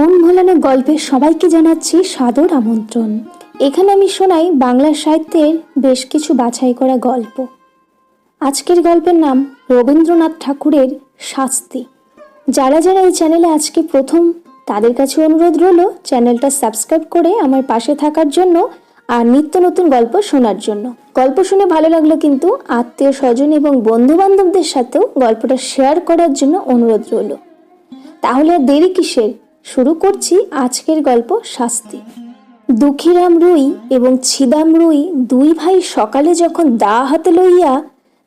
মন ভোলানো গল্পে সবাইকে জানাচ্ছি সাদর আমন্ত্রণ। এখানে আমি শোনাই বাংলা সাহিত্যের বেশ কিছু বাছাই করা গল্প। আজকের গল্পের নাম রবীন্দ্রনাথ ঠাকুরের শাস্তি। যারা যারা এই চ্যানেলে আজকে প্রথম, তাদের কাছে অনুরোধ রইল চ্যানেলটা সাবস্ক্রাইব করে আমার পাশে থাকার জন্য আর নিত্য নতুন গল্প শোনার জন্য। গল্প শুনে ভালো লাগল কিন্তু আত্মীয় স্বজন এবং বন্ধু বান্ধবদের সাথেও গল্পটা শেয়ার করার জন্য অনুরোধ রইল। তাহলে দেরি কিসের? শুরু করছি আজকের গল্প শাস্তি। দুঃখীরাম রুই এবং ছিদাম রুই দুই ভাই সকালে যখন দা হাতে লইয়া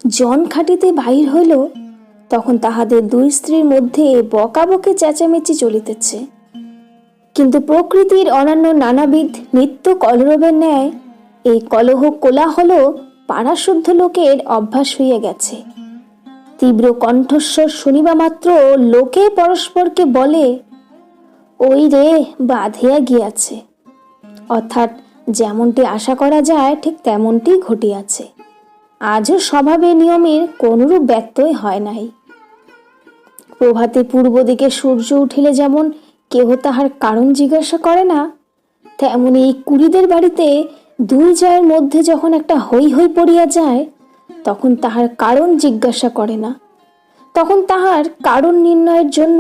জন খাটিতে বাহির হইল, তখন তাহাদের দুই স্ত্রীর মধ্যে বকাবকে চেঁচামেচি চলিতেছে। কিন্তু প্রকৃতির অন্যান্য নানাবিধ নিত্য কলরবের ন্যায় এই কলহ কোলাহল পাড়াশুদ্ধ লোকের অভ্যাস হইয়া গেছে। তীব্র কণ্ঠস্বর শুনিবা মাত্র লোকে পরস্পরকে বলে ওই রে, বাঁধিয়া গিয়াছে। অর্থাৎ যেমনটি আশা করা যায়, ঠিক তেমনটি ঘটিয়াছে। আজও স্বভাবে নিয়মের কোনরূপ ব্যত্যয় হয় নাই। প্রভাতে পূর্ব দিকে সূর্য উঠিলে যেমন কেহ তাহার কারণ জিজ্ঞাসা করে না, তেমনি এই কুড়িদের বাড়িতে দুই জয়ের মধ্যে যখন একটা হই হই পড়িয়া যায়, তখন তাহার কারণ জিজ্ঞাসা করে না। তখন তাহার কারণ নির্ণয়ের জন্য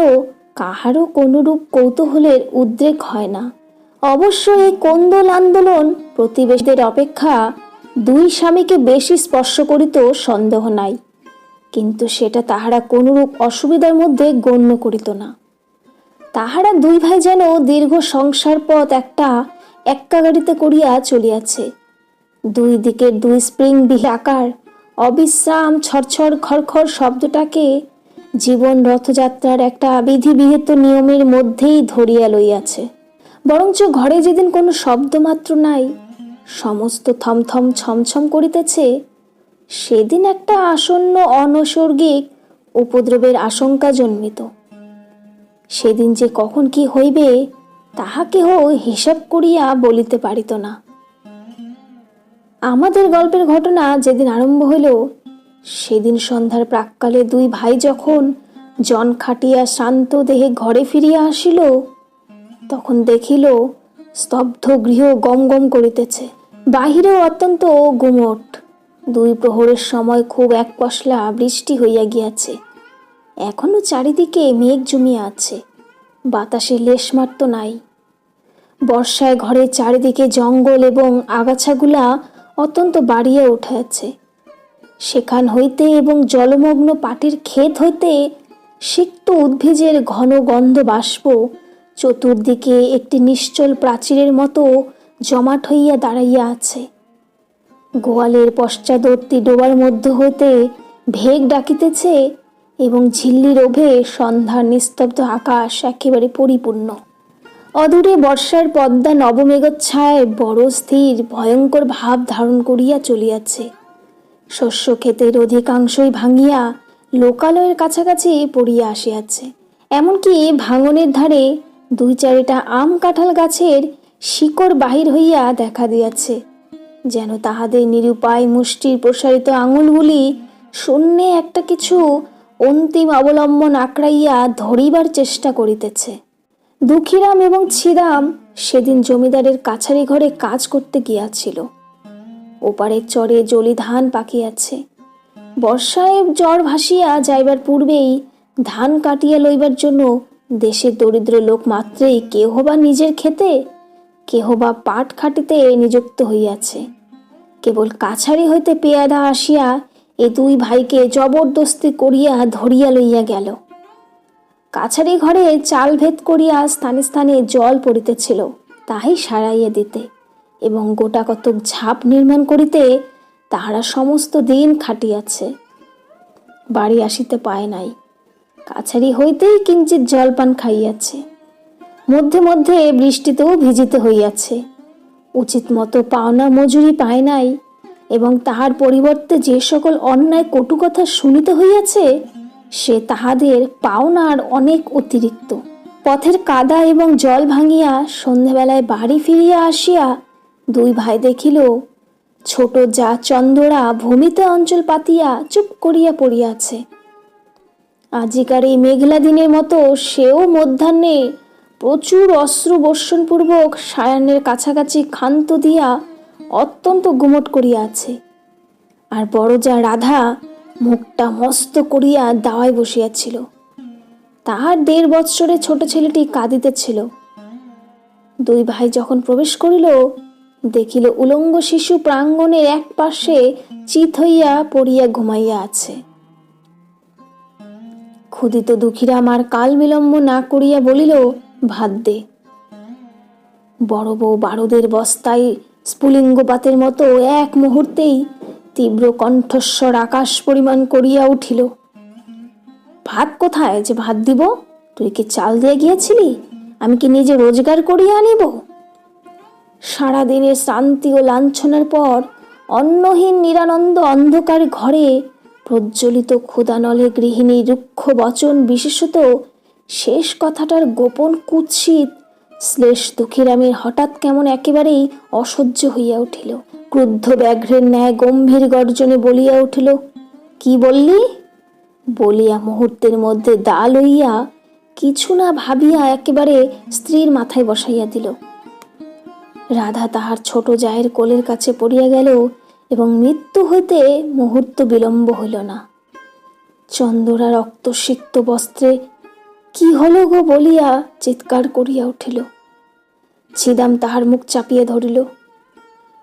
কাহারও কোনরূপ কৌতূহলের উদ্রেক হয় না। অবশ্য এই কোন্দল আন্দোলন প্রতিবেশীদের অপেক্ষা দুই স্বামীকে বেশি স্পর্শ করিত সন্দেহ নাই, কিন্তু সেটা তাহারা কোনরূপ অসুবিধার মধ্যে গণ্য করিত না। তাহারা দুই ভাই যেন দীর্ঘ সংসার পথ একটা এক্কা গাড়িতে করিয়া চলিয়াছে। দুই দিকের দুই স্প্রিং বিহি আকার, অবিশ্রাম ছড়ছড় খড়খড় শব্দটাকে জীবন রথযাত্রার একটা বিধিবিহিত নিয়মের মধ্যেই ধরিয়া লইয়াছে। বরঞ্চ ঘরে যেদিন কোনো শব্দমাত্র নাই, সমস্ত থমথম ছমছম করিতেছে, সেদিন একটা আসন্ন অনৈসর্গিক উপদ্রবের আশঙ্কা জন্মিত। সেদিন যে কখন কি হইবে, তাহা কেহ হিসাব করিয়া বলিতে পারিত না। আমাদের গল্পের ঘটনা যেদিন আরম্ভ হইল সেদিন সন্ধ্যার প্রাককালে দুই ভাই যখন জন খাটিয়া শান্ত দেহে ঘরে ফিরিয়া আসিল, তখন দেখিল স্তব্ধ গৃহ গম গম করিতেছে। বাহিরেও অত্যন্ত গুমট। দুই প্রহরের সময় খুব এক পশলা বৃষ্টি হইয়া গিয়াছে। এখনও চারিদিকে মেঘ জমিয়া আছে। বাতাসে লেশমাত্র নাই। বর্ষায় ঘরের চারিদিকে জঙ্গল এবং আগাছাগুলা অত্যন্ত বাড়িয়া উঠাছে সেখান হইতে এবং জলমগ্ন পাটির ক্ষেত হইতে সিক্ত উদ্ভিজের ঘন গন্ধ বাষ্প চতুর্দিকে একটি নিশ্চল প্রাচীরের মতো জমাট হইয়া দাঁড়াইয়া আছে। গোয়ালের পশ্চাদর্তী ডোবার মধ্য হইতে ভেগ ডাকিতেছে এবং ঝিল্লির ওভে সন্ধ্যার নিস্তব্ধ আকাশ একেবারে পরিপূর্ণ। অদূরে বর্ষার পদ্মা নবমেঘচ্ছায় বড় স্থির, ভয়ঙ্কর ভাব ধারণ করিয়া চলিয়াছে। শস্য ক্ষেতের অধিকাংশই ভাঙিয়া লোকালয়ের কাছাকাছি পড়িয়া আসিয়াছে। এমনকি ভাঙনের ধারে দুই চারিটা আম কাঁঠাল গাছের শিকড় বাহির হইয়া দেখা দিয়াছে, যেন তাহাদের নিরুপায় মুষ্টির প্রসারিত আঙুলগুলি শূন্যে একটা কিছু অন্তিম অবলম্বন আঁকড়াইয়া ধরিবার চেষ্টা করিতেছে। দুঃখীরাম এবং ছিদাম সেদিন জমিদারের কাছারি ঘরে কাজ করতে গিয়াছিল। ওপারের চরে জলি ধান পাকিয়াছে বর্ষায় জ্বর ভাসিয়া যাইবার পূর্বেই ধান কাটিয়া লইবার জন্য দেশের দরিদ্র লোক মাত্রেই কেহ বা নিজের খেতে, কেহ বা পাট খাটিতে নিযুক্ত হইয়াছে। কেবল কাছারি হইতে পেয়াদা আসিয়া এ দুই ভাইকে জবরদস্তি করিয়া ধরিয়া লইয়া গেল। কাছারি ঘরে চাল ভেদ করিয়া স্থানে স্থানে জল পড়িতেছিল, তাহাই সারাইয়া দিতে। এবং গোটা কতক ঝাপ নির্মাণ করিতে তাহারা সমস্ত দিন খাটিয়াছে। বাড়ি আসিতে পায় নাই। কাছারি হইতেই কিঞ্চিত জলপান খাইয়াছে। মধ্যে মধ্যে বৃষ্টিতেও ভিজিতে হইয়াছে। উচিত মতো পাওনা মজুরি পায় নাই এবং তাহার পরিবর্তে যে সকল অন্যায় কটু কথা শুনিতে হইয়াছে, সে তাহাদের পাওনার অনেক অতিরিক্ত। পথের কাদা এবং জল ভাঙিয়া সন্ধেবেলায় বাড়ি ফিরিয়া আসিয়া দুই ভাই দেখিল, ছোট যা চন্দরা ভূমিতে অঞ্চল পাতিয়া চুপ করিয়া পড়িয়াছে। আজিকার এই মেঘলা দিনের মতো সেও মধ্যাহ্নে প্রচুর অস্ত্র বর্ষণপূর্বক সায়ানের কাছাকাছি ক্ষান্ত দিয়া অত্যন্ত গুমট করিয়া আছে আর বড় যা রাধা মুখটা মস্ত করিয়া দাওয়ায় বসিয়াছিল। তাহার দেড় বৎসরে ছোট ছেলেটি কাঁদিতেছিল। দুই ভাই যখন প্রবেশ করিল দেখিল উলঙ্গ শিশু প্রাঙ্গণের এক পাশে চিত হইয়া পড়িয়া ঘুমাইয়া আছে। ক্ষুদিত দুঃখীরাম আমার কাল বিলম্ব না করিয়া বলিল ভাত দে বড় বউ বারুদের বস্তায় স্ফুলিঙ্গপাতের মতো এক মুহূর্তেই তীব্র কণ্ঠস্বর আকাশ পরিমাণ করিয়া উঠিল। ভাত কোথায়? যে ভাত দিব? তুই কি চাল দিয়ে গিয়েছিলি? আমি কি নিজে রোজগার করিয়া আনিব? সারাদিনের শান্তি ও লাঞ্ছনার পর অন্নহীন নিরানন্দ অন্ধকার ঘরে প্রজ্বলিত ক্ষুদানলে গৃহিণী রুক্ষ বচন বিশেষত শেষ কথাটার গোপন কুৎসিত শ্লেষ দুঃখীরামের হঠাৎ কেমন একেবারেই অসহ্য হইয়া উঠিল। ক্রুদ্ধ ব্যাঘ্রের ন্যায় গম্ভীর গর্জনে বলিয়া উঠিল, কি বললি? বলিয়া মুহূর্তের মধ্যে দা লইয়া কিছু না ভাবিয়া একেবারে স্ত্রীর মাথায় বসাইয়া দিল। রাধা তাহার ছোট জায়ের কোলের কাছে পড়িয়া গেল এবং মৃত্যু হইতে মুহূর্ত বিলম্ব হইল না। চন্দরা রক্তসিক্ত বস্ত্রে, কি হল গো? বলিয়া চিৎকার করিয়া উঠিল। ছিদাম তাহার মুখ চাপিয়া ধরিল।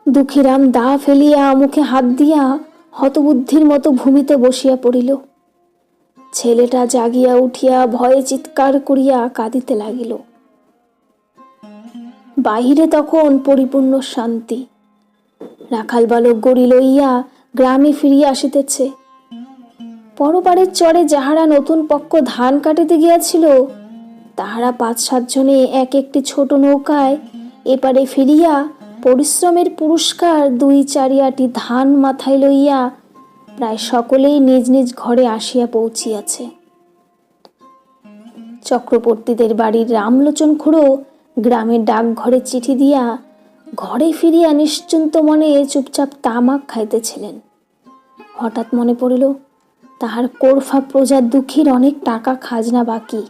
দুঃখীরাম দা ফেলিয়া মুখে হাত দিয়া হতবুদ্ধির মতো ভূমিতে বসিয়া পড়িল। ছেলেটা জাগিয়া উঠিয়া ভয়ে চিৎকার করিয়া কাঁদিতে লাগিল। বাহিরে তখন পরিপূর্ণ শান্তি। রাখাল বালক গড়ি লইয়া গ্রামে ফিরিয়া আসিতেছে। পরপারের চরে যাহারা নতুন পক্ষ ধান কাটিতে গিয়াছিল, তাহারা পাঁচ সাতজনে এক একটি ছোট নৌকায় এপারে ফিরিয়া পরিশ্রমের পুরস্কার দুই চারিয়াটি ধান মাথায় লইয়া প্রায় সকলেই নিজ নিজ ঘরে আসিয়া পৌঁছিয়াছে। চক্রবর্তীদের বাড়ির রামলোচন খুড়ো গ্রামের ডাকঘরে চিঠি দিয়া ঘরে ফিরিয়া নিশ্চিন্ত মনে চুপচাপ তামাক খাইতেছিলেন। হঠাৎ মনে পড়িল, তাহার কোরফা প্রজার দুঃখীর অনেক টাকা খাজনা বাকি।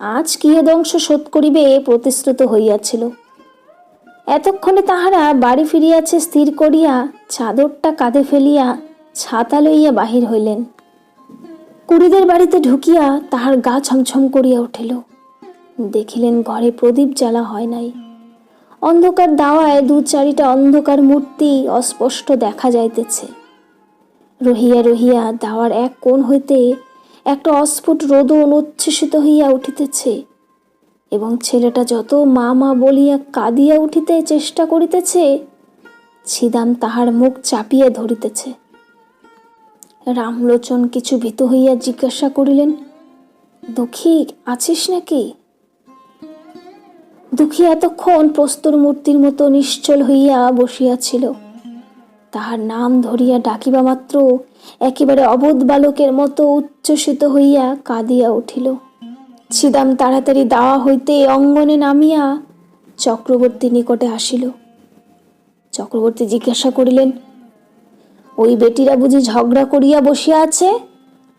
আজ কিয়দংশ শোধ করিবে প্রতিশ্রুত হইয়াছিল। এতক্ষণে তাহারা বাড়ি ফিরিয়াছে স্থির করিয়া চাদরটা কাঁধে ফেলিয়া ছাতা লইয়া বাহির হইলেন। কুড়িদের বাড়িতে ঢুকিয়া তাহার গা ছমছম করিয়া উঠিল। দেখিলেন ঘরে প্রদীপ জ্বালা হয় নাই। অন্ধকার দাওয়ায় দু চারিটা অন্ধকার মূর্তি অস্পষ্ট দেখা যাইতেছে। রহিয়া রহিয়া দাওয়ার এক কোণ হইতে একটা অস্ফুট রোদন উচ্ছ্বসিত হইয়া উঠিতেছে এবং ছেলেটা যত মা মা বলিয়া কাঁদিয়া উঠিতে চেষ্টা করিতেছে, ছিদাম তাহার মুখ চাপিয়া ধরিতেছে। রামলোচন কিছু ভীত হইয়া জিজ্ঞাসা করিলেন, দুঃখী আছিস নাকি? দুঃখী এতক্ষণ প্রস্তর মূর্তির মতো নিশ্চল হইয়া বসিয়াছিল। তাহার নাম ধরিয়া ডাকিবা মাত্র একেবারে অবোধ বালকের মতো উচ্ছ্বসিত হইয়া কাঁদিয়া উঠিল। ছিদাম তাড়াতাড়ি দাওয়া হইতে অঙ্গনে নামিয়া চক্রবর্তী নিকটে আসিল। চক্রবর্তী জিজ্ঞাসা করিলেন, ওই বেটিরা বুঝি ঝগড়া করিয়া বসিয়া আছে?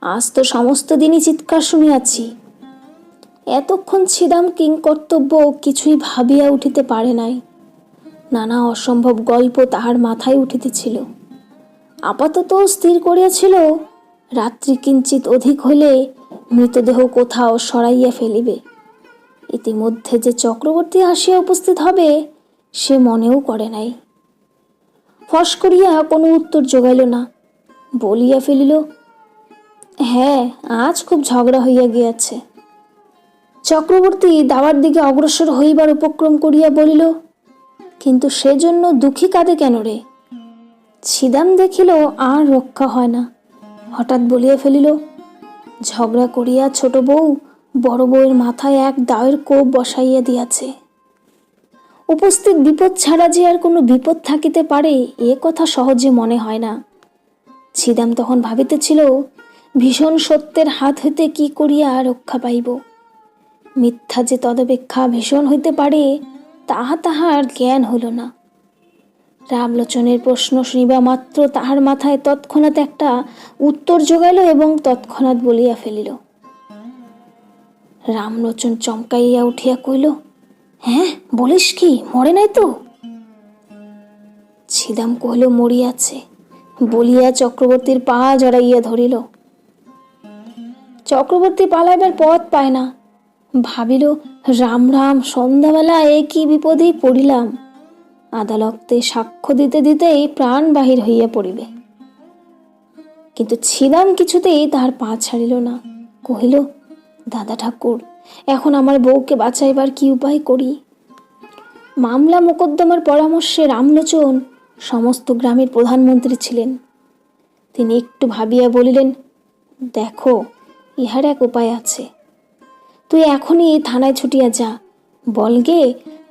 আজ তো সমস্ত দিনই চিৎকার শুনিয়াছি। এতক্ষণ ছিদাম কিংকর্তব্য কিছুই ভাবিয়া উঠিতে পারে নাই। নানা অসম্ভব গল্প তাহার মাথায় উঠিতেছিল। আপাতত স্থির করিয়াছিল, রাত্রি কিঞ্চিত অধিক হইলে মৃতদেহ কোথাও সরাইয়া ফেলিবে। ইতিমধ্যে যে চক্রবর্তী আসিয়া উপস্থিত হবে, সে মনেও করে নাই। ফস করিয়া কোনো উত্তর জোগাইল না, বলিয়া ফেলিল হ্যাঁ আজ খুব ঝগড়া হইয়া গিয়াছে। চক্রবর্তী দাওয়ার দিকে অগ্রসর হইবার উপক্রম করিয়া বলিল, কিন্তু সেজন্য দুঃখী কাঁদে কেন রে? ছিদাম দেখিল আর রক্ষা হয় না। হঠাৎ বলিয়া ফেলিল, ঝগড়া করিয়া ছোট বউ বড় বউয়ের মাথায় এক দায়ের কোপ বসাইয়া দিয়াছে। উপস্থিত বিপদ ছাড়া যে আর কোনো বিপদ থাকিতে পারে, এ কথা সহজে মনে হয় না। ছিদাম তখন ভাবিতেছিল, ভীষণ সত্যের হাত হইতে কি করিয়া রক্ষা পাইব? মিথ্যা যে তদপেক্ষা ভীষণ হইতে পারে, তাহা তাহার জ্ঞান হইল না। রামলোচনের প্রশ্ন শুনিবা মাত্র তাহার মাথায় তৎক্ষণাৎ একটা উত্তর জোগাইল এবং তৎক্ষণাৎ বলিয়া ফেলিল, রামলোচন চমকাইয়া উঠিয়া কইল হ্যাঁ বলিস কি, মরে নাই তো? ছিদাম কহিল, মরিয়াছে। বলিয়া চক্রবর্তীর পা জড়াইয়া ধরিল, চক্রবর্তী পালাইবার পথ পায় না। ভাবিল, রাম রাম, সন্ধ্যাবেলা এ কি বিপদেই পড়িলাম? আদালতে সাক্ষ্য দিতে দিতেই প্রাণ বাহির হইয়া পড়িবে। কিন্তু ছিলাম কিছুতেই তাহার পা ছাড়িল না। কহিল, দাদা ঠাকুর, এখন আমার বউকে বাঁচাইবার কি উপায় করি? মামলা মোকদ্দমার পরামর্শে রামলোচন সমস্ত গ্রামের প্রধানমন্ত্রী ছিলেন। তিনি একটু ভাবিয়া বলিলেন, দেখো, ইহার এক উপায় আছে। তুই এখনই এই থানায় ছুটিয়া যা। বলগে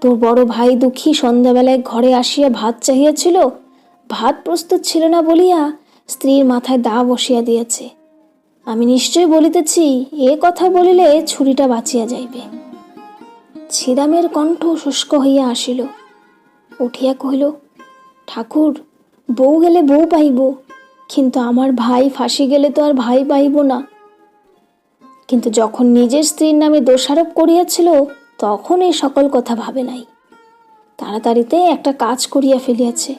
তোর বড় ভাই দুঃখী সন্ধ্যাবেলায় ঘরে আসিয়া ভাত চাহিয়াছিল, ভাত প্রস্তুত ছিল না বলিয়া স্ত্রীর মাথায় দা বসিয়া দিয়েছে। আমি নিশ্চয় বলিতেছি, এ কথা বলিলে ছুরিটা বাঁচিয়া যাইবে। ছিদামের কণ্ঠ শুষ্ক হইয়া আসিল। উঠিয়া কহিল, ঠাকুর, বউ গেলে বউ পাইব, কিন্তু আমার ভাই ফাঁসি গেলে তো আর ভাই পাইব না। কিন্তু যখন নিজের স্ত্রীর নামে দোষারোপ করিয়াছিল, তখন এই সকল কথা ভাবে নাই। তাড়াতাড়িতে একটা কাজ করিয়া ফেলিয়াছে।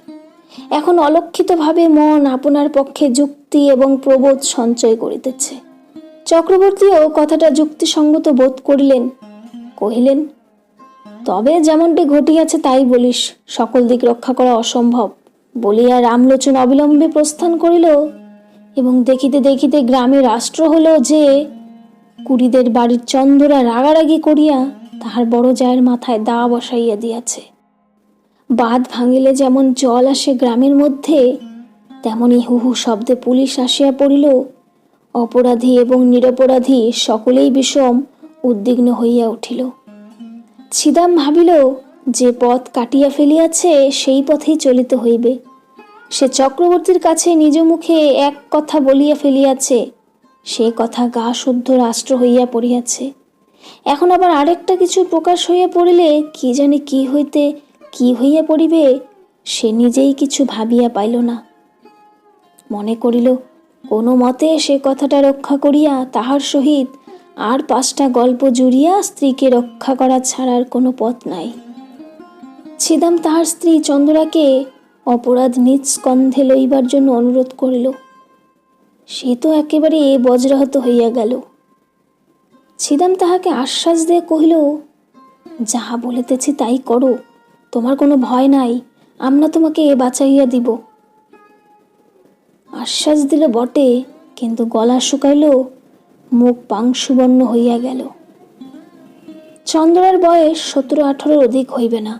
এখন অলক্ষিতভাবে মন আপনার পক্ষে যুক্তি এবং প্রবোধ সঞ্চয় করিতেছে। চক্রবর্তীও কথাটা যুক্তিসঙ্গত বোধ করিলেন। কহিলেন, তবে যেমনটি ঘটিয়াছে তাই বলিস, সকল দিক রক্ষা করা অসম্ভব। বলিয়া রামলোচন অবিলম্বে প্রস্থান করিল এবং দেখিতে দেখিতে গ্রামে রাষ্ট্র হলো যে কুড়িদের বাড়ির চন্দরা রাগারাগি করিয়া তাহার বড় জায়ের মাথায় দা বসাইয়া দিয়াছে। বাঁধ ভাঙিলে যেমন জল আসে গ্রামের মধ্যে, তেমনি হুহু শব্দে পুলিশ আসিয়া পড়িল। অপরাধী এবং নিরপরাধী সকলেই বিষম উদ্বিগ্ন হইয়া উঠিল। ছিদাম ভাবিল, যে পথ কাটিয়া ফেলিয়াছে, সেই পথেই চলিতে হইবে। সে চক্রবর্তীর কাছে নিজ মুখে এক কথা বলিয়া ফেলিয়াছে সে কথা গা শুদ্ধ রাষ্ট্র হইয়া পড়িয়াছে। এখন আবার আরেকটা কিছু প্রকাশ হইয়া পড়িলে কি জানি কি হইতে, কি হইয়া পড়িবে, সে নিজেই কিছু ভাবিয়া পাইল না। মনে করিল, কোনো মতে সে কথাটা রক্ষা করিয়া তাহার সহিত আর পাঁচটা গল্প জুড়িয়া স্ত্রীকে রক্ষা করা ছাড়ার কোনো পথ নাই। ছিদাম তাহার স্ত্রী চন্দ্রাকে অপরাধ নিজ স্কন্ধে লইবার জন্য অনুরোধ করিল। সে তো একেবারে এ বজ্রাহত হইয়া গেল। ছিদাম তাহাকে আশ্বাস দিয়ে কহিল, যাহা বলিতেছি তাই করো, তোমার কোনো ভয় নাই, আমরা তোমাকে এ বাঁচাইয়া দিব। আশ্বাস দিল বটে, কিন্তু গলা শুকাইল, মুখ পাংশুবর্ণ হইয়া গেল। চন্দ্রার বয়স সতেরো আঠারোর অধিক হইবে না।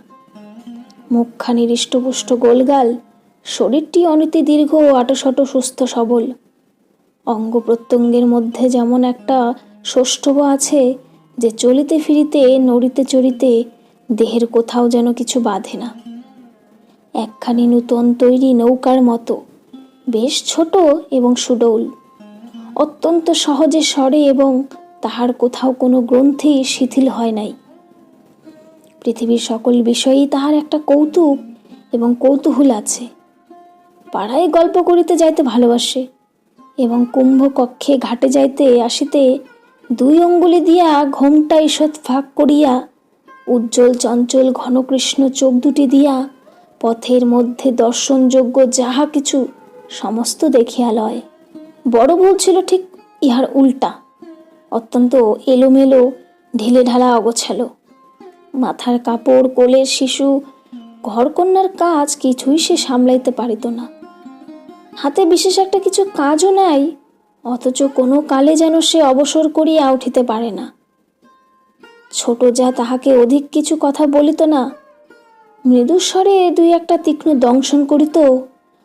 মুখখানি হৃষ্টপুষ্ট গোলগাল, শরীরটি অনীতি দীর্ঘ ও আটশট সুস্থ সবল। অঙ্গ প্রত্যঙ্গের মধ্যে যেমন একটা সৌষ্ঠব আছে, যে চলিতে ফিরিতে, নড়িতে চড়িতে দেহের কোথাও যেন কিছু বাঁধে না। একখানি নূতন তৈরি নৌকার মতো, বেশ ছোট এবং সুডৌল। অত্যন্ত সহজে সরে এবং তাহার কোথাও কোনো গ্রন্থি শিথিল হয় নাই। পৃথিবীর সকল বিষয়েই তাহার একটা কৌতুক এবং কৌতূহল আছে। পাড়ায় গল্প করিতে যাইতে ভালোবাসে। এবং কুম্ভকক্ষে ঘাটে যাইতে আসিতে দুই অঙ্গুলি দিয়া ঘোমটা ঈষৎ ফাঁক করিয়া, উজ্জ্বল চঞ্চল ঘনকৃষ্ণ চোখ দুটি দিয়া পথের মধ্যে দর্শনযোগ্য যাহা কিছু সমস্ত দেখিয়া লয়। বড় ভুল ছিল ঠিক ইহার উল্টা। অত্যন্ত এলোমেলো ঢিলে ঢালা অগোছালো। মাথার কাপড় কোলের শিশু, ঘরকন্যার কাজ কিছুই সে সামলাইতে পারিত না। হাতে বিশেষ একটা কিছু কাজও নাই, অথচ কোনো কালে যেন সে অবসর করিয়া উঠিতে পারে না। ছোট যা তাহাকে অধিক কিছু কথা বলিত না, মৃদুস্বরে দুই একটা তীক্ষ্ণ দংশন করিত,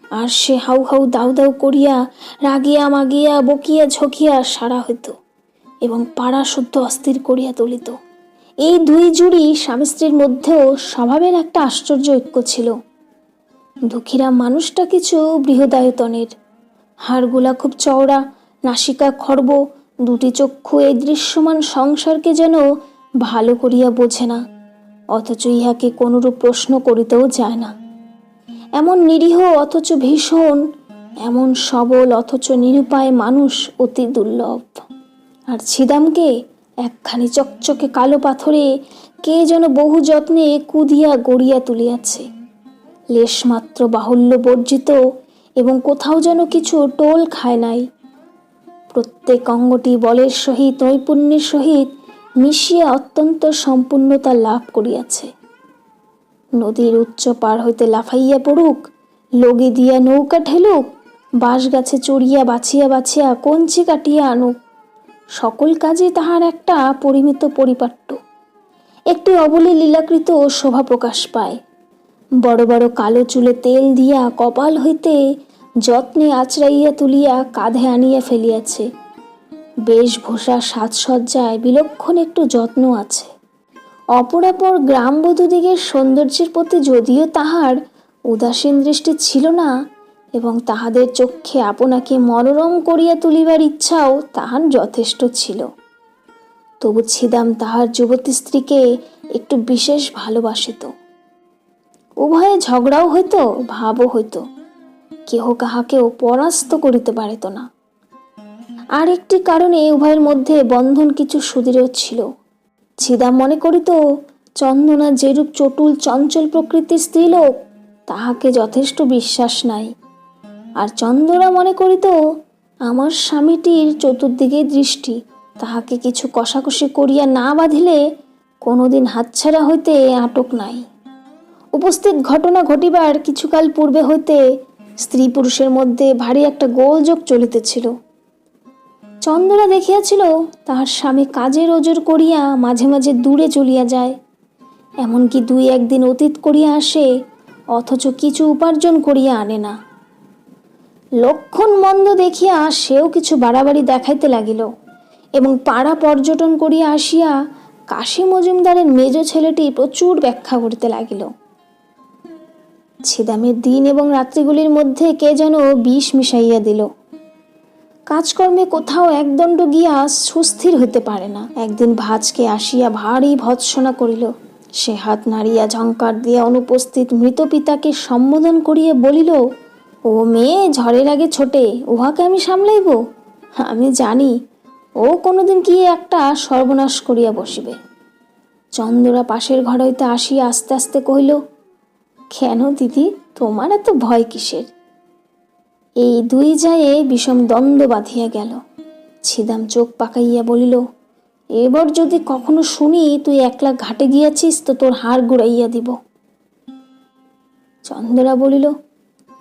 আর সে হাউ হাউ দাউ দাউ করিয়া রাগিয়া মাগিয়া বকিয়া ঝকিয়া সারা হইত এবং পাড়া শুদ্ধ অস্থির করিয়া তুলিত। এই দুই জুড়ি স্বামী স্ত্রীর মধ্যেও স্বভাবের একটা আশ্চর্য ঐক্য ছিল। দুঃখীরা মানুষটা কিছু বৃহদায়তনের। হাড়গুলা খুব চওড়া, নাসিকা খর্ব, দুটি চক্ষু এই দৃশ্যমান সংসারকে যেন ভালো করিয়া বোঝে না, অথচ ইহাকে কোনরূপ প্রশ্ন করিতেও যায় না। এমন নিরীহ অথচ ভীষণ, এমন সবল অথচ নিরুপায় মানুষ অতি দুর্লভ। আর ছিদামকে একখানি চকচকে কালো পাথরে কে যেন বহু যত্নে কুদিয়া গড়িয়া তুলিয়াছে। লেশমাত্র বাহুল্য বর্জিত এবং কোথাও যেন কিছু টোল খায় নাই। প্রত্যেক অঙ্গটি বলের সহিত, নৈপুণ্যের সহিত মিশিয়া অত্যন্ত সম্পূর্ণতা লাভ করিয়াছে। নদীর উচ্চ পার হইতে লাফাইয়া পড়ুক, লগি দিয়া নৌকা ঠেলুক, বাঁশ গাছে চড়িয়া বাছিয়া বাছিয়া কঞ্চি কাটিয়া আনুক, সকল কাজে তাহার একটা পরিমিত পরিপাট্য। একটি অবলী লীলাকৃত শোভা প্রকাশ পায়। বড় বড় কালো চুলে তেল দিয়া কপাল হইতে যত্নে আচড়াইয়া তুলিয়া কাঁধে আনিয়া ফেলিয়াছে। বেশভূষা সাজসজ্জায় বিলক্ষণ একটু যত্ন আছে। অপরাপর গ্রামবধূদিগের সৌন্দর্যের প্রতি যদিও তাহার উদাসীন দৃষ্টি ছিল না এবং তাহাদের চক্ষে আপনাকে মনোরম করিয়া তুলিবার ইচ্ছাও তাহার যথেষ্ট ছিল। তবু ছিদাম তাহার যুবতী স্ত্রীকে একটু বিশেষ ভালোবাসিত। উভয়ে ঝগড়াও হইত, ভাবও হইত। কেহ কাহাকেও পরাস্ত করিতে পারিত না। আর একটি কারণে উভয়ের মধ্যে বন্ধন কিছু সুদৃঢ় ছিল। ছিদাম মনে করিত, চন্দনা যেরূপ চটুল চঞ্চল প্রকৃতির স্ত্রীলোক, তাহাকে যথেষ্ট বিশ্বাস নাই। আর চন্দনা মনে করিত, আমার স্বামীটির চতুর্দিকে দৃষ্টি, তাহাকে কিছু কষাকষি করিয়া না বাঁধিলে কোনোদিন হাতছাড়া হইতে আটক নাই। উপস্থিত ঘটনা ঘটিবার কিছুকাল পূর্বে হইতে স্ত্রী পুরুষের মধ্যে ভারী একটা গোলযোগ চলিতেছিল। চন্দ্রা দেখিয়াছিল, তাহার স্বামী কাজের ওজোর করিয়া মাঝে মাঝে দূরে চলিয়া যায়। এমনকি দুই একদিন অতীত করিয়া আসে, অথচ কিছু উপার্জন করিয়া আনে না। লক্ষণ মন্দ দেখিয়া সেও কিছু বাড়াবাড়ি দেখাইতে লাগিল এবং পাড়া পর্যটন করিয়া আসিয়া কাশী মজুমদারের মেজ ছেলেটি প্রচুর ব্যাখ্যা করিতে লাগিল। ছিদামের দিন এবং রাত্রিগুলির মধ্যে কে যেন বিষ মিশাইয়া দিল। কাজকর্মে কোথাও একদণ্ড গিয়া সুস্থির হইতে পারে না। একদিন ভাজকে আসিয়া ভারী ভৎসনা করিল। সে হাত নাড়িয়া ঝঙ্কার দিয়া অনুপস্থিত মৃত পিতাকে সম্বোধন করিয়া বলিল, ও মেয়ে ঝড়ের আগে ছোটে, উহাকে আমি সামলাইব? আমি জানি, ও কোনোদিন কি একটা সর্বনাশ করিয়া বসিবে। চন্দ্রা পাশের ঘর হইতে আসিয়া আস্তে আস্তে কহিল কেন দিদি? তোমার এত ভয় কিসের? এই দুই যায় বিষম দ্বন্দ্ব বাঁধিয়া গেল। ছিদাম চোখ পাকাইয়া বলিল, এবার যদি কখনো শুনি তুই একলা ঘাটে গিয়াছিস তো তোর হাড় গুড়াইয়া দিব। চন্দ্রা বলিল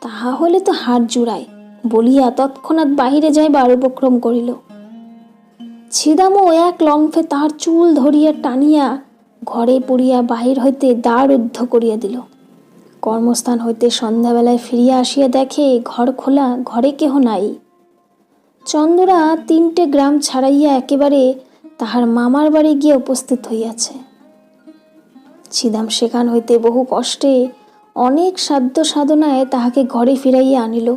তাহা হলে তো হাড় জুড়ায় বলিয়া তৎক্ষণাৎ বাহিরে যাইবার উপক্রম করিল। ছিদামও এক লম্ফে তাহার চুল ধরিয়া টানিয়া ঘরে পড়িয়া বাহির হইতে দ্বার রুদ্ধ করিয়া দিল। কর্মস্থান হইতে সন্ধ্যাবেলায় ফিরিয়া আসিয়া দেখে ঘর খোলা, ঘরে কেহ নাই। চন্দ্রা তিনটে গ্রাম ছাড়াইয়া একেবারে তাহার মামার বাড়ি গিয়ে উপস্থিত হইয়াছে। ছিদাম সেখান হইতে বহু কষ্টে অনেক সাধ্য সাধনায় তাহাকে ঘরে ফিরাইয়া আনিল,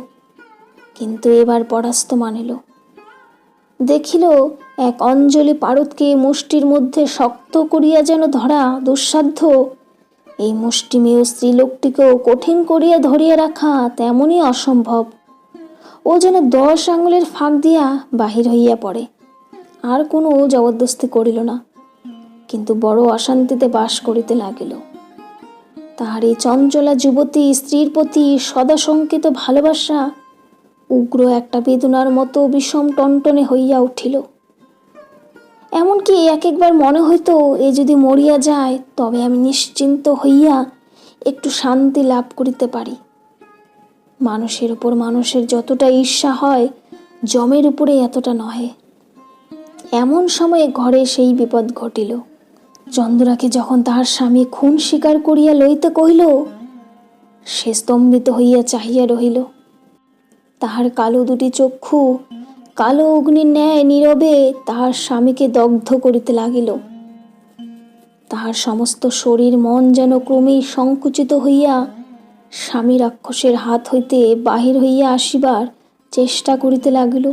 কিন্তু এবার পরাস্ত মানিল। দেখিল এক অঞ্জলি পারদকে মুষ্টির মধ্যে শক্ত করিয়া যেন ধরা দুঃসাধ্য এই মুষ্টিমেয় স্ত্রীলোকটিকেও কঠিন করিয়া ধরিয়া রাখা তেমনই অসম্ভব। ও যেন দশ আঙুলের ফাঁক দিয়া বাহির হইয়া পড়ে। আর কোনো জবরদস্তি করিল না, কিন্তু বড় অশান্তিতে বাস করিতে লাগিল। তাহার এই চঞ্চলা যুবতী স্ত্রীর প্রতি সদা শঙ্কিত ভালোবাসা উগ্র একটা বেদনার মতো বিষম টনটনে হইয়া উঠিল। এমনকি এক একবার মনে হইতো, এ যদি মরিয়া যায়, তবে আমি নিশ্চিন্ত হইয়া একটু শান্তি লাভ করিতে পারি। মানুষের উপর মানুষের যতটা ঈর্ষা হয়, জমের উপরে এতটা নহে। এমন সময়ে ঘরে সেই বিপদ ঘটিল। চন্দ্রাকে যখন তাহার স্বামী খুন স্বীকার করিয়া লইতে কহিল, সে স্তম্ভিত হইয়া চাহিয়া রহিল। তাহার কালো দুটি চক্ষু কালো অগ্নির ন্যায় নীরবে তাহার স্বামীকে দগ্ধ করিতে লাগিল। তাহার সমস্ত শরীর মন যেন ক্রমেই সংকুচিত হইয়া স্বামী রাক্ষসের হাত হইতে বাহির হইয়া আসিবার চেষ্টা করিতে লাগিল।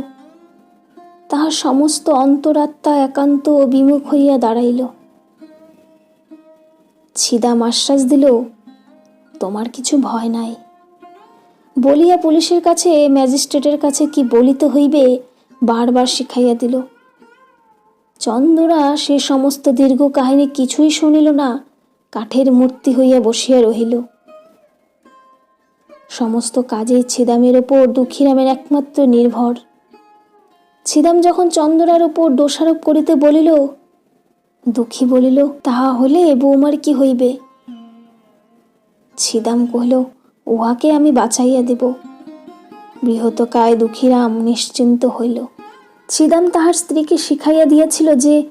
তাহার সমস্ত অন্তরাত্মা একান্ত বিমুখ হইয়া দাঁড়াইল। ছিদাম আশ্বাস দিল, তোমার কিছু ভয় নাই। বলিয়া পুলিশের কাছে, ম্যাজিস্ট্রেটের কাছে কি বলিতে হইবে বারবার শিখাইয়া দিল। চন্দরা সে সমস্ত দীর্ঘ কাহিনী কিছুই শুনিল না, কাঠের মূর্তি হইয়া বসিয়া রহিল। সমস্ত কাজে ছিদামের ওপর দুঃখীরামের একমাত্র নির্ভর। ছিদাম যখন চন্দরার ওপর দোষারোপ করিতে বলিল, দুঃখী বলিল, তাহা হলে বৌমার কি হইবে? ছিদাম কহিল, উহাকে আমি বাঁচাইয়া দেব। বৃহৎকায় দুঃখীরাম নিশ্চিন্ত হইল। ছিদাম তাহার স্ত্রীকে শিখাইয়া দিয়াছিল যে,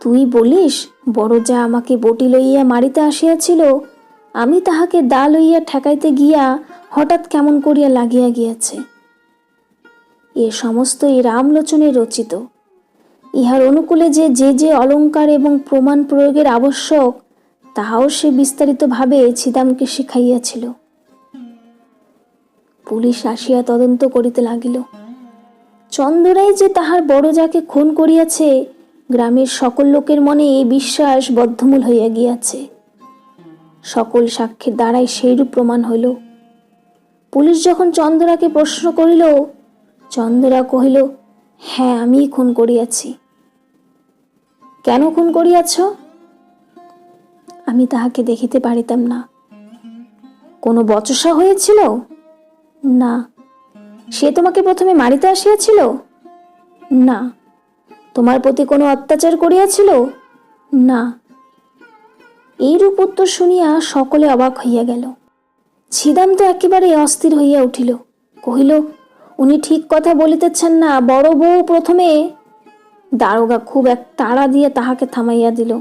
তুই বলিস বড় যা আমাকে বটি লইয়া মারিতে আসিয়াছিল, আমি তাহাকে দা লইয়া ঠেকাইতে গিয়া হঠাৎ কেমন করিয়া লাগিয়া গিয়াছে। এ সমস্তই রামলোচনে রচিত। ইহার অনুকূলে যে যে যে অলঙ্কার এবং প্রমাণ প্রয়োগের আবশ্যক, তাহাও সে বিস্তারিতভাবে ছিদামকে শিখাইয়াছিল। পুলিশ আসিয়া তদন্ত করিতে লাগিল। চন্দরাই যে তাহার বড় যাকে খুন করিয়াছে, গ্রামের সকল লোকের মনে এই বিশ্বাস বদ্ধমূল হইয়া গিয়াছে। সকল সাক্ষীর দ্বারাই সেইরূপ প্রমাণ হইল। পুলিশ যখন চন্দরাকে প্রশ্ন করিল চন্দরা কহিল হ্যাঁ আমি খুন করিয়াছি। কেন খুন করিয়াছ? আমি তাহাকে দেখিতে পারিতাম না। কোনো বচসা হয়েছিল? না। সে তোমাকে প্রথমে মারিতে আসিয়াছিল? না। তোমার প্রতি কোনো অত্যাচার করিয়াছিল? না। এইরূপ উত্তর শুনিয়া সকলে অবাক হইয়া গেল। ছিদাম তো একেবারে অস্থির হইয়া উঠিল। কহিল, উনি ঠিক কথা বলিতেছেন না, বড় বউ প্রথমে দারোগা খুব এক তাড়া দিয়ে তাহাকে থামাইয়া দিল।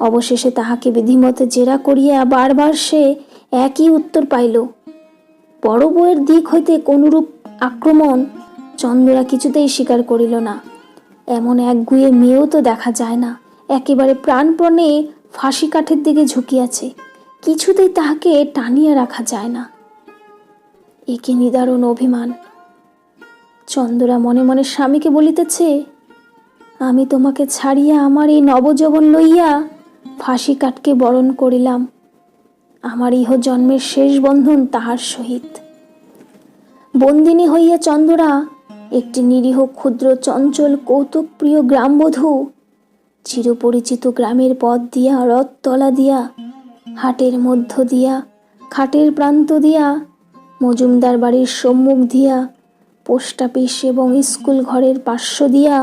অবশেষে তাহাকে বিধিমতে জেরা করিয়া বারবার সে একই উত্তর পাইল। বড় বউয়ের দিক হইতে কোনরূপ আক্রমণ চন্দ্রা কিছুতেই স্বীকার করিল না। এমন এক একগুয়ে মেয়েও তো দেখা যায় না। একেবারে প্রাণপণে ফাঁসি কাঠের দিকে ঝুঁকিয়াছে। কিছুতেই তাহাকে টানিয়া রাখা যায় না। একে নিদারুণ অভিমান। চন্দরা মনে মনে স্বামীকে বলিতেছে, আমি তোমাকে ছাড়িয়া আমার এই নবযৌবন লইয়া ফাঁসি কাটকে বরণ করিলাম। আমার ইহ জন্মের শেষ বন্ধন তাহার সহিত। বন্দিনী হইয়া চন্দরা, একটি নিরীহ, ক্ষুদ্র, চঞ্চল, কৌতুকপ্রিয় গ্রামবধূ, চিরপরিচিত গ্রামের পথ দিয়া, রথতলা দিয়া, হাটের মধ্য দিয়া, খাটের প্রান্ত দিয়া, মজুমদার বাড়ির সম্মুখ দিয়া, পোস্ট অফিস এবং স্কুল ঘরের পার্শ্ব দিয়া,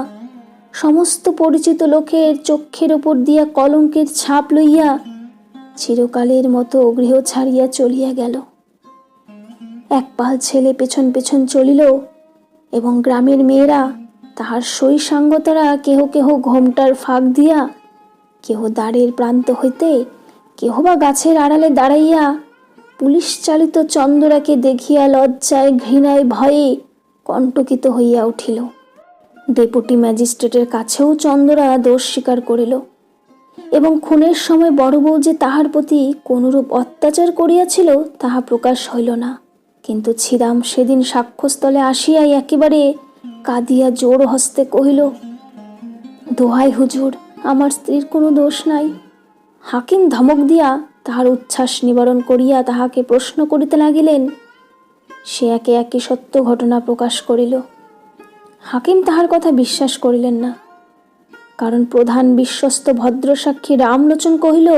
সমস্ত পরিচিত লোকের চক্ষের ওপর দিয়া কলঙ্কের ছাপ লইয়া চিরকালের মতো গৃহ ছাড়িয়া চলিয়া গেল। এক পাল ছেলে পেছন পেছন চলিল এবং গ্রামের মেয়েরা তাহার সই সাঙ্গতারা কেহ কেহ ঘোমটার ফাঁক দিয়া কেহ দ্বারের প্রান্ত হইতে কেহ বা গাছের আড়ালে দাঁড়াইয়া পুলিশ চালিত চন্দরাকে দেখিয়া লজ্জায় ঘৃণায় ভয়ে কণ্টকিত হইয়া উঠিল। ডেপুটি ম্যাজিস্ট্রেটের কাছেও চন্দরা দোষ স্বীকার করিল। এবং খুনের সময় বড় বউ যে তাহার প্রতি কোনরূপ অত্যাচার করিয়াছিল, তাহা প্রকাশ হইল না। কিন্তু ছিদাম সেদিন সাক্ষ্যস্থলে আসিয়াই একেবারে কাঁদিয়া জোর হস্তে কহিল, দোহাই হুজুর, আমার স্ত্রীর কোনো দোষ নাই। হাকিম ধমক দিয়া তাহার উচ্ছ্বাস নিবারণ করিয়া তাহাকে প্রশ্ন করিতে লাগিলেন। সে একে একে সত্য ঘটনা প্রকাশ করিল। হাকিম তাহার কথা বিশ্বাস করিলেন না। কারণ প্রধান বিশ্বস্ত ভদ্রসাক্ষী রামলোচন কহিল,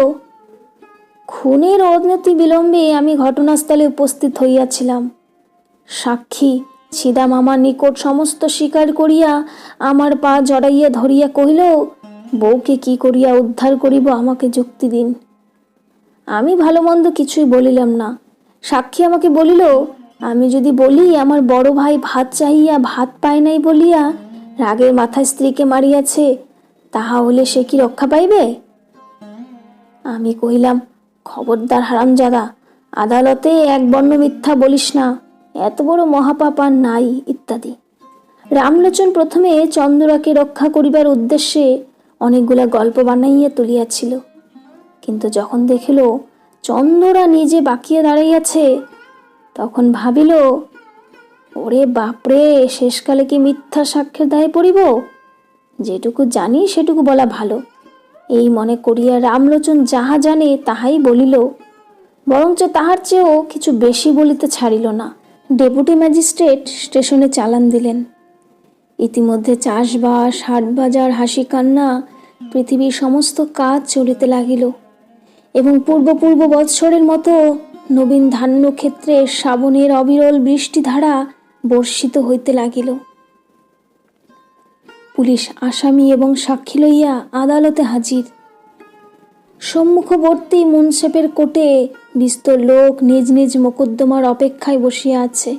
খুনের অনতি বিলম্বে আমি ঘটনাস্থলে উপস্থিত হইয়াছিলাম। সাক্ষী ছিদাম আমার নিকট সমস্ত স্বীকার করিয়া আমার পা জড়াইয়া ধরিয়া কহিল, বউকে কি করিয়া উদ্ধার করিব আমাকে যুক্তি দিন। আমি ভালো মন্দ কিছুই বলিলাম না। সাক্ষী আমাকে বলিল, আমি যদি বলি, আমার বড় ভাই ভাত চাহিয়া ভাত পায় নাই বলিয়া রাগের মাথায় স্ত্রীকে মারিয়াছে তাহা হলে সে কি রক্ষা পাইবে? আমি কহিলাম, খবরদার হারামজাদা, আদালতে এক বর্ণ মিথ্যা বলিস না, এত বড় মহাপাপ আর নাই ইত্যাদি। রামলোচন প্রথমে চন্দ্রাকে রক্ষা করিবার উদ্দেশ্যে অনেকগুলা গল্প বানাইয়া তুলিয়াছিল। কিন্তু যখন দেখিল চন্দ্রা নিজে বাকিয়ে দাঁড়াইয়াছে, তখন ভাবিল, ওরে বাপরে, শেষকালে কি মিথ্যা সাক্ষ্যের দায়ে পড়িব? যেটুকু জানি সেটুকু বলা ভালো। এই মনে করিয়া রামলোচন যাহা জানে তাহাই বলিল, বরঞ্চ তাহার চেয়েও কিছু বেশি বলিতে ছাড়িল না। ডেপুটি ম্যাজিস্ট্রেট স্টেশনে চালান দিলেন। ইতিমধ্যে চাষবাস হাট বাজার হাসি কান্না পৃথিবীর সমস্ত কাজ চলিতে লাগিল এবং পূর্ব পূর্ব বৎসরের মতো নবীন ধান্য ক্ষেত্রে শ্রাবণের অবিরল বৃষ্টিধারা বর্ষিত হইতে লাগিল। পুলিশ আসামি এবং সাক্ষী লইয়া আদালতে হাজির। সম্মুখবর্তী মুন্সেপের কোটে বিস্তর লোক নিজ নিজ মোকদ্দমার অপেক্ষায় বসিয়া আছে।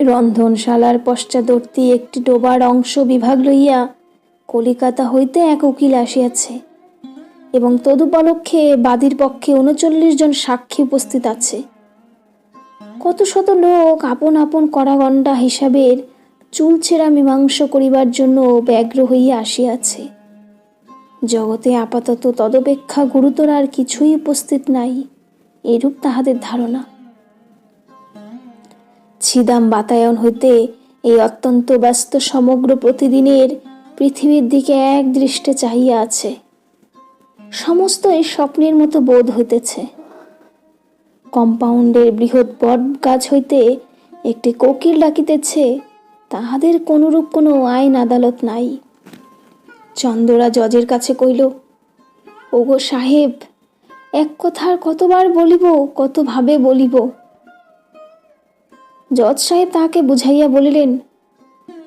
রন্ধনশালার পশ্চাদর্তী একটি ডোবার অংশ বিভাগ লইয়া কলিকাতা হইতে এক উকিল আসিয়াছে এবং তদুপলক্ষে বাদীর পক্ষে উনচল্লিশ জন সাক্ষী উপস্থিত আছে। কত শত লোক আপন আপন করাগণ্ডা হিসাবের চুলছেরা মীমাংস করিবার জন্য ব্যগ্র হইয়া আসিয়াছে। জগতে আপাতত তদপেক্ষা গুরুতর আর কিছুই উপস্থিত নাই, এরূপ তাহাদের ধারণা। ছিদাম বাতায়ন হইতে এই অত্যন্ত ব্যস্ত সমগ্র প্রতিদিনের পৃথিবীর দিকে এক দৃষ্টে চাহিয়া আছে। সমস্ত এই স্বপ্নের মতো বোধ হইতেছে। কম্পাউন্ডের বৃহৎ বট গাছ হইতে একটি কোকিল ডাকিতেছে তাহাদের কোনরূপ কোনো আইন আদালত নাই। চন্দরা জজের কাছে কইল, ওগো সাহেব, এক কথার কতবার বলিব, কতভাবে বলিব? জজ সাহেব তাহাকে বুঝাইয়া বলিলেন,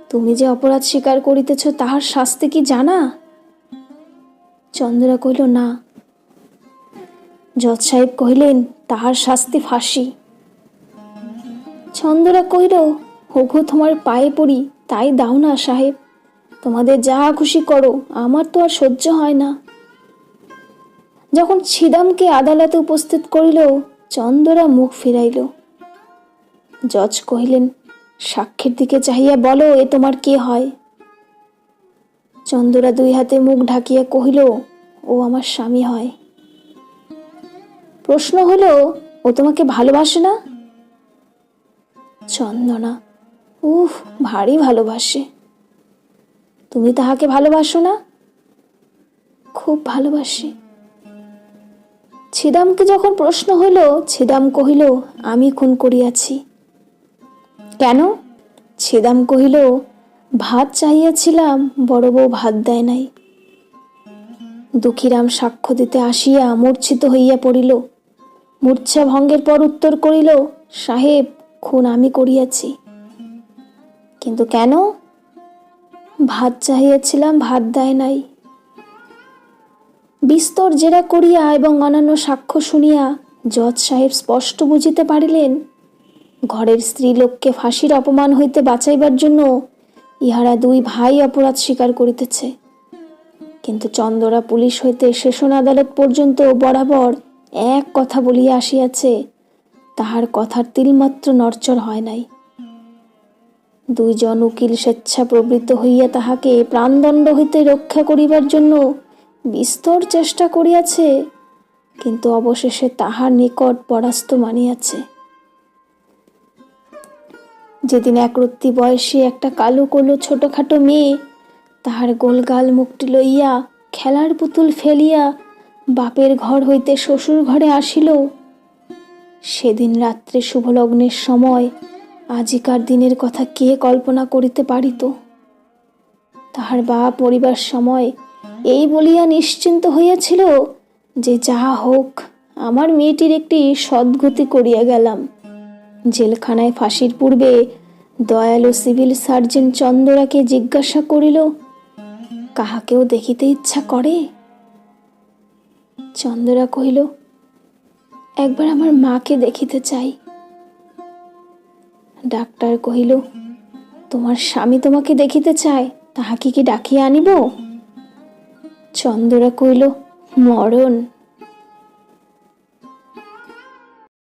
তুমি যে অপরাধ স্বীকার করিতেছ, তাহার শাস্তি কি জানা? চন্দ্রা কহিল না। জজ সাহেব কহিলেন, তাহার শাস্তি ফাঁসি। চন্দ্রা কহিল হোঘো তোমার পায়ে পড়ি, তাই দাও না সাহেব। তোমাদের যা খুশি করো, আমার তো আর সহ্য হয় না। যখন ছিদামকে আদালতে উপস্থিত করিল চন্দরা মুখ ফিরাইল। জজ কহিলেন, সাক্ষীর দিকে চাহিয়া বলো এ তোমার কে হয়। চন্দরা দুই হাতে মুখ ঢাকিয়া কহিল, ও আমার স্বামী হয়। প্রশ্ন হলো, ও তোমাকে ভালোবাসে না? চন্দনা উফ, ভারী ভালোবাসে। তুমি তাহাকে ভালোবাসো না? খুব ভালোবাসি। ছিদামকে যখন প্রশ্ন হইল, ছিদাম কহিল, আমি খুন করিয়াছি। কেন? ছিদাম কহিল, ভাত চাহিয়াছিলাম, বড় বউ ভাত দেয় নাই। দুঃখীরাম সাক্ষ্য দিতে আসিয়া মূর্ছিত হইয়া পড়িল। মূর্ছা ভঙ্গের পর উত্তর করিল, সাহেব, খুন আমি করিয়াছি। কিন্তু কেন? ভাত চাহিয়াছিলাম, ভাত দেয় নাই। বিস্তর জেরা করিয়া এবং অন্যান্য সাক্ষ্য শুনিয়া জজ সাহেব স্পষ্ট বুঝিতে পারিলেন, ঘরের স্ত্রীলোককে ফাঁসির অপমান হইতে বাঁচাইবার জন্য ইহারা দুই ভাই অপরাধ স্বীকার করিতেছে। কিন্তু চন্দরা পুলিশ হইতে সেশন আদালত পর্যন্ত বরাবর এক কথা বলিয়া আসিয়াছে, তাহার কথার তিলমাত্র নড়চড় হয় নাই। দুইজন উকিল স্বেচ্ছা প্রবৃত্ত হইয়া তাহাকে প্রাণদণ্ড হইতে রক্ষা করিবার জন্য বিস্তর চেষ্টা করিয়াছে, কিন্তু অবশেষে তাহার নিকট পরাস্ত মানিয়াছে। যেদিন একরত্তি বয়সী একটা কালো কলো ছোটখাটো মেয়ে তাহার গোলগাল মুখটি লইয়া খেলার পুতুল ফেলিয়া বাপের ঘর হইতে শ্বশুর ঘরে আসিল, সেদিন রাত্রে শুভলগ্নের সময় আজিকার দিনের কথা কে কল্পনা করিতে পারিত? তাহার বা পরিবার সময় এই বলিয়া নিশ্চিন্ত হইয়াছিল যে যাহা হোক, আমার মেয়েটির একটি সদ্গতি করিয়া গেলাম। জেলখানায় ফাঁসির পূর্বে দয়ালু সিভিল সার্জন চন্দরাকে জিজ্ঞাসা করিল, কাহাকেও দেখিতে ইচ্ছা করে? চন্দরা কহিল, একবার আমার মাকে দেখিতে চাই। ডাক্তার কহিল তোমার স্বামী তোমাকে দেখিতে চায় তাহাকে কি ডাকিয়া আনিব? চন্দরা কহিল মরণ।